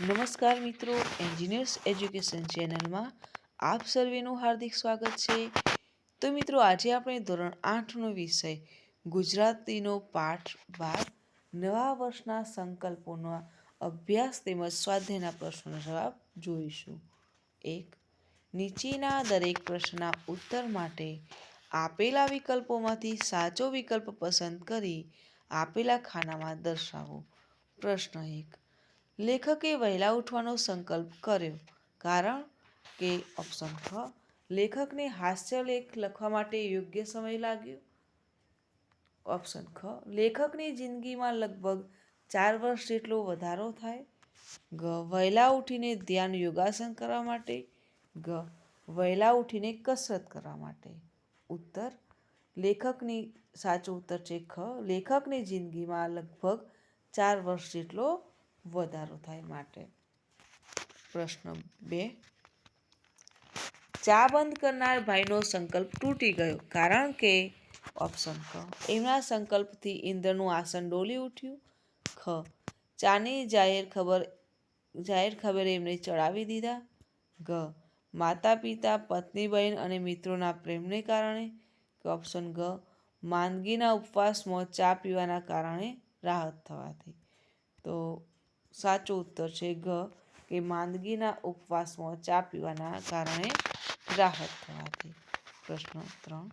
નમસ્કાર મિત્રો engineers education ચેનલમાં આપ સર્વેનું હાર્દિક સ્વાગત છે. તો મિત્રો, આજે આપણે ધોરણ આઠનો વિષય, ગુજરાતીનો પાઠ બાર નવા વર્ષના સંકલ્પોનો અભ્યાસ તેમજ સ્વાધ્યાયના પ્રશ્નોનો જવાબ જોઈશું. એક, નીચેના દરેક પ્રશ્નના ઉત્તર માટે આપેલા વિકલ્પોમાંથી સાચો વિકલ્પ પસંદ કરી આપેલા ખાનામાં દર્શાવો. પ્રશ્ન એક લેખકે વહેલા ઉઠવાનો સંકલ્પ કર્યો. કારણ કે ઓપ્શન ખ લેખકને હાસ્યલેખ લખવા માટે યોગ્ય સમય લાગ્યો. ઓપ્શન ખ લેખકની જિંદગીમાં લગભગ ચાર વર્ષ જેટલો વધારો થાય. ગ, વહેલા ઉઠીને ધ્યાન યોગાસન કરવા માટે. ગ, વહેલા ઉઠીને કસરત કરવા માટે. ઉત્તર, લેખકની સાચો ઉત્તર છે ખ. લેખકની જિંદગીમાં લગભગ ચાર વર્ષ જેટલો વધારો થાય માટે. પ્રશ્ન બે. ચા બંધ કરનાર ભાઈનો સંકલ્પ તૂટી ગયો, કારણ કે ઓપ્શન ક એમના સંકલ્પથી ઇન્દ્રનું આસન ડોલી ઉઠ્યું. ખ. ચાની જાહેર ખબર જાહેર ખબર એમને ચડાવી દીધા. ગ માતા પિતા, પત્ની બહેન અને મિત્રોના પ્રેમને કારણે. કે ઓપ્શન ગ માંદગીના ઉપવાસમાં ચા પીવાના કારણે રાહત થવાથી. તો સાચો ઉત્તર છે ગ, કે માંદગીના ઉપવાસમાં ચા પીવાના કારણે રાહત થવાથી. પ્રશ્ન ત્રણ.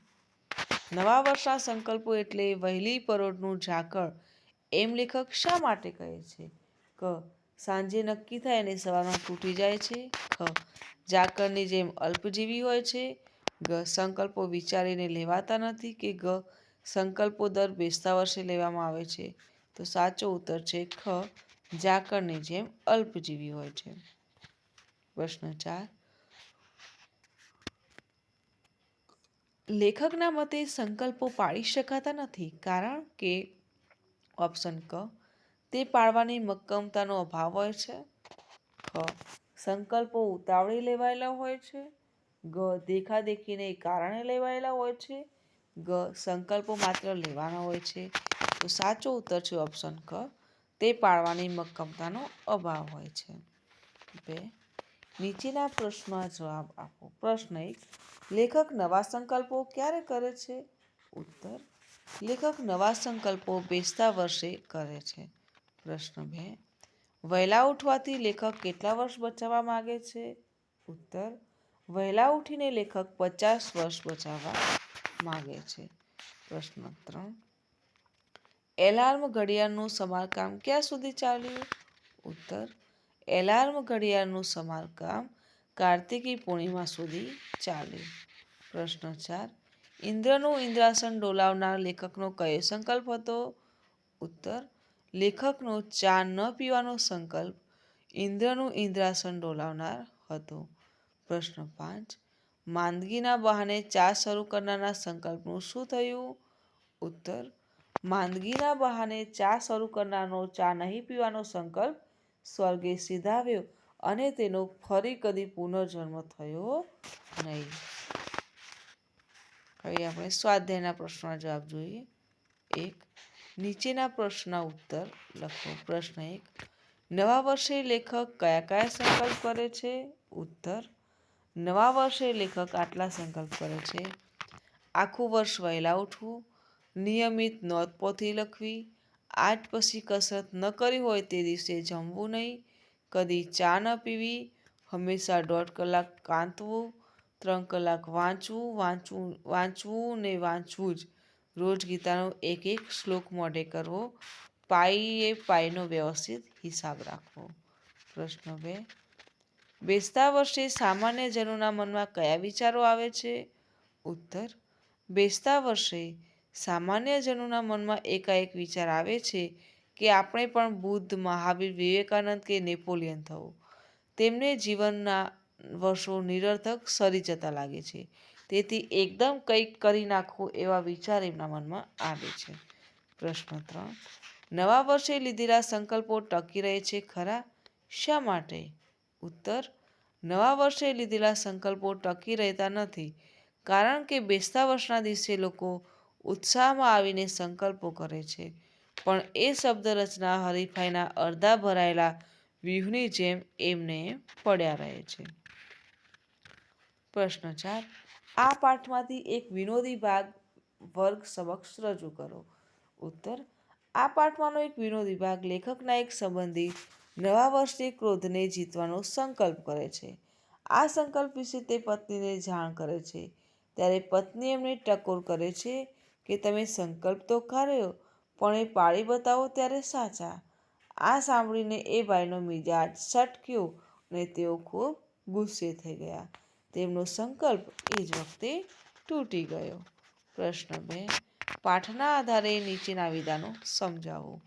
નવા વર્ષના સંકલ્પો એટલે વહેલી પરોઢનું ઝાકળ, એમ લેખક શા માટે કહે છે? ક, સાંજે નક્કી થાય અને સવારમાં તૂટી જાય છે. ખ, ઝાકળની જેમ અલ્પજીવી હોય છે. ગ, સંકલ્પો વિચારીને લેવાતા નથી કે ગ, સંકલ્પો દર બેસતા વર્ષે લેવામાં આવે છે. તો સાચો ઉત્તર છે ખ ઝાકળની જેમ અલ્પજીવી હોય છે. પ્રશ્ન ચાર. લેખકના મતે સંકલ્પો પાળી શકાતા નથી કારણ કે ઓપ્શન ક, તે પાળવાની મક્કમતાનો અભાવ હોય છે. ખ, સંકલ્પો ઉતાવળી લેવાયેલા હોય છે. ગ, દેખાદેખીને કારણે લેવાયેલા હોય છે. ગ, સંકલ્પો માત્ર લેવાના હોય છે. તો સાચો ઉત્તર છે ઓપ્શન ક તે પાળવાની મક્કમતાનો અભાવ હોય છે. બે, નીચેના પ્રશ્નમાં જવાબ આપો. પ્રશ્ન એક, લેખક નવા સંકલ્પો ક્યારે કરે છે? ઉત્તર, લેખક નવા સંકલ્પો બેસતા વર્ષે કરે છે. પ્રશ્ન બે, વહેલા ઉઠવાથી લેખક કેટલા વર્ષ બચાવવા માગે છે? ઉત્તર, વહેલા ઉઠીને લેખક પચાસ વર્ષ બચાવવા માગે છે. પ્રશ્ન ત્રણ એલાર્મ ઘડિયાળનું સમારકામ ક્યાં સુધી ચાલ્યું? ઉત્તર, એલાર્મ ઘડિયાળનું સમારકામ કાર્તિકી પૂર્ણિમા સુધી ચાલ્યું. પ્રશ્ન ચાર, ઇન્દ્રનું ઇન્દ્રાસન ડોલાવનાર લેખકનો કયો સંકલ્પ હતો? ઉત્તર, લેખકનો ચા ન પીવાનો સંકલ્પ ઇન્દ્રનું ઇન્દ્રાસન ડોલાવનાર હતો. પ્રશ્ન પાંચ, માંદગીના બહાને ચા શરૂ કરનારના સંકલ્પનું શું થયું? ઉત્તર માંદગીના બહાને ચા શરૂ કરનારનો ચા નહીં પીવાનો સંકલ્પ સ્વર્ગે સિધાવ્યો અને તેનો ફરી કદી પુનર્જન્મ થયો નહીં. હવે આપણે સ્વાધ્યાયના પ્રશ્નના જવાબ જોઈએ. એક, નીચેના પ્રશ્નના ઉત્તર લખો. પ્રશ્ન એક, નવા વર્ષે લેખક કયા કયા સંકલ્પ કરે છે? ઉત્તર, નવા વર્ષે લેખક આટલા સંકલ્પ કરે છે. આખું વર્ષ વહેલા ઉઠવું. નિયમિત નોંધપોથી લખવી, આઠ પછી કસરત ન કરી હોય તે દિવસે જમવું નહીં, કદી ચા ન પીવી, હંમેશા દોઢ કલાક કાંતવું, ત્રણ કલાક વાંચવું વાંચવું વાંચવું ને વાંચવું જ. રોજ ગીતાનો એક એક શ્લોક મોઢે કરવો પાઈએ પાયનો વ્યવસ્થિત હિસાબ રાખવો. પ્રશ્ન બે. બેસતા વર્ષે સામાન્ય જનોના મનમાં કયા વિચારો આવે છે? ઉત્તર. બેસતા વર્ષે સામાન્ય જનોના મનમાં એકાએક વિચાર આવે છે કે આપણે પણ બુદ્ધ, મહાવીર, વિવેકાનંદ કે નેપોલિયન થવું. તેમને જીવનના વર્ષો નિરર્થક સરી જતા લાગે છે. તેથી એકદમ કંઈક કરી નાખવું એવા વિચાર એમના મનમાં આવે છે. પ્રશ્ન ત્રણ. નવા વર્ષે લીધેલા સંકલ્પો ટકી રહે છે ખરા? શા માટે? ઉત્તર. નવા વર્ષે લીધેલા સંકલ્પો ટકી રહેતા નથી. કારણ કે બેસતા વર્ષના દિવસે લોકો ઉત્સાહમાં આવીને સંકલ્પો કરે છે. પણ એ શબ્દ રચના હરીફાઈના અડધા ભરાયેલા વ્યૂહની જેમ એમને પડ્યા રહે છે. પ્રશ્ન ચાર. આ પાઠમાંથી એક વિનોદી ભાગ વર્ગ સમક્ષ રજૂ કરો. ઉત્તર. આ પાઠમાંનો એક વિનોદી ભાગ લેખકના એક સંબંધી નવા વર્ષે ક્રોધને જીતવાનો સંકલ્પ કરે છે. આ સંકલ્પ વિશે તે પત્નીને જાણ કરે છે. ત્યારે પત્ની એમને ટકોર કરે છે કે તમે સંકલ્પ તો કર્યો, પણ એ પાળી બતાવો ત્યારે સાચા. આ સાંભળીને એ ભાઈનો મિજાજ સટક્યો અને તેઓ ખૂબ ગુસ્સે થઈ ગયા. તેમનો સંકલ્પ એ જ વખતે તૂટી ગયો. પ્રશ્ન બે, પાઠના આધારે નીચેના વિધાનો સમજાવો.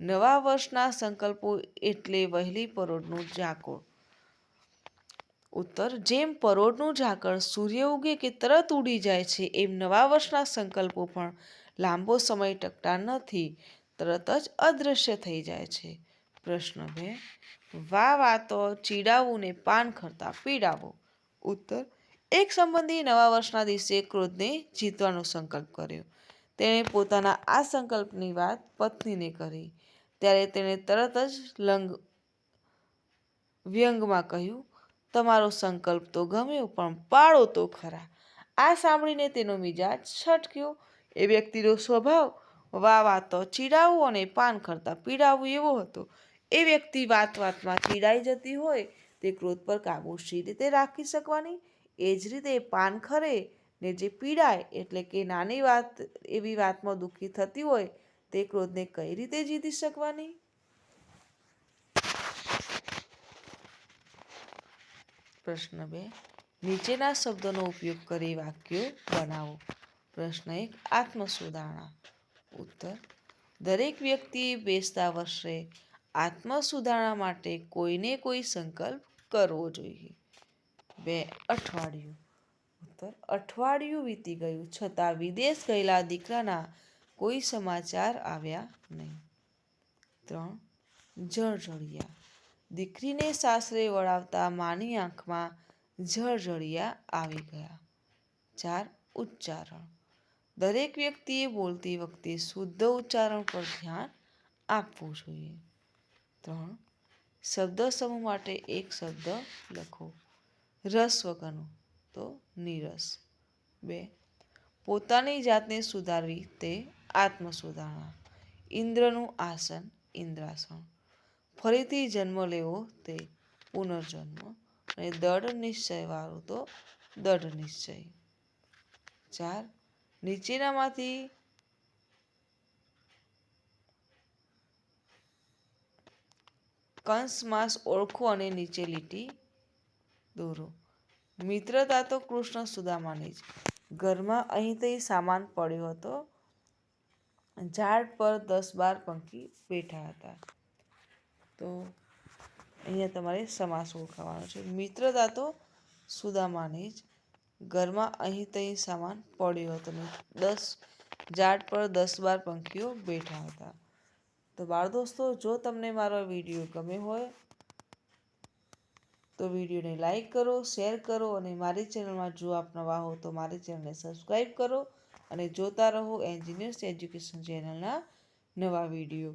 નવા વર્ષના સંકલ્પો એટલે વહેલી પરોઢનું ઝાકળ ઉત્તર, જેમ પરોળનું ઝાકળ સૂર્ય ઉગે કે તરત ઉડી જાય છે, એમ નવા વર્ષના સંકલ્પો પણ લાંબો સમય ટકતા નથી, તરત જ અદૃશ્ય થઈ જાય છે. પ્રશ્ન બે વા વા તો ચીડાવું ને પાન ખરતા પીડાવો. ઉત્તર, એક સંબંધી નવા વર્ષના દિવસે ક્રોધને જીતવાનો સંકલ્પ કર્યો. તેણે પોતાના આ સંકલ્પની વાત પત્નીને કરી. ત્યારે તેણે તરત જ લંગ, વ્યંગમાં કહ્યું તમારો સંકલ્પ તો ગમ્યો, પણ પાળો તો ખરા. આ સાંભળીને તેનો મિજાજ છટક્યો. એ વ્યક્તિનો સ્વભાવ વા તો ચીડાવવું અને પાન કરતાં પીડાવવું એવો હતો. એ વ્યક્તિ વાત વાતમાં ચીડાઈ જતી હોય, તે ક્રોધ પર કાબુ શી રીતે રાખી શકવાની? એ જ રીતે પાન ખરે ને જે પીડાય, એટલે કે નાની વાત, એવી વાતમાં દુઃખી થતી હોય, તે ક્રોધને કઈ રીતે જીતી શકવાની? પ્રશ્ન બે. નીચેના શબ્દોનો ઉપયોગ કરી વાક્યો બનાવો. પ્રશ્ન એક, આત્મસુધારણા. ઉત્તર, દરેક વ્યક્તિ બેસતા વર્ષે આત્મસુધારણા માટે કોઈને કોઈ સંકલ્પ કરવો જોઈએ. બે, અઠવાડિયું. ઉત્તર, અઠવાડિયું વીતી ગયું છતાં વિદેશ ગયેલા દીકરાના કોઈ સમાચાર આવ્યા નહીં. ત્રણ જળજળિયા દીકરીને સાસરે વળાવતા માની આંખમાં જળજળિયા આવી ગયા. ચાર ઉચ્ચારણ. દરેક વ્યક્તિએ બોલતી વખતે શુદ્ધ ઉચ્ચારણ પર ધ્યાન આપવું જોઈએ. ત્રણ. શબ્દ સમૂહ માટે એક શબ્દ લખો. રસ વગરનો તો નીરસ. બે. પોતાની જાતને સુધારવી તે આત્મસુધારણા. ઇન્દ્રનું આસન ઇન્દ્રાસન. ફરીથી જન્મ લેવો તે પુનર્જન્મ અને દઢ નિશ્ચયવાળું તો દઢ નિશ્ચય. ચાર, નીચેનામાંથી કંસ માસ ઓળખો અને નીચે લીટી દોરો. મિત્રતા તો કૃષ્ણ સુદામાની જ. ઘરમાં અહીં તહીં સામાન પડ્યો હતો. ઝાડ પર દસ બાર પંખી બેઠા હતા. તો અહીંયા તમારે સમાસ ઓળખાવાનો છે. મિત્રતા તો સુદામાની જ ઘરમાં અહીં તહીં સામાન પડ્યો હતો ને દસ ઝાડ પર દસ બાર પંખીઓ બેઠા હતા. તો બાળ દોસ્તો, જો તમને મારો વીડિયો ગમે હોય, તો વિડીયોને લાઈક કરો, શેર કરો અને મારી ચેનલમાં જો આપ નવા હો તો મારી ચેનલને સબસ્ક્રાઈબ કરો અને જોતા રહો એન્જિનિયર્સ એજ્યુકેશન ચેનલના નવા વીડિયો.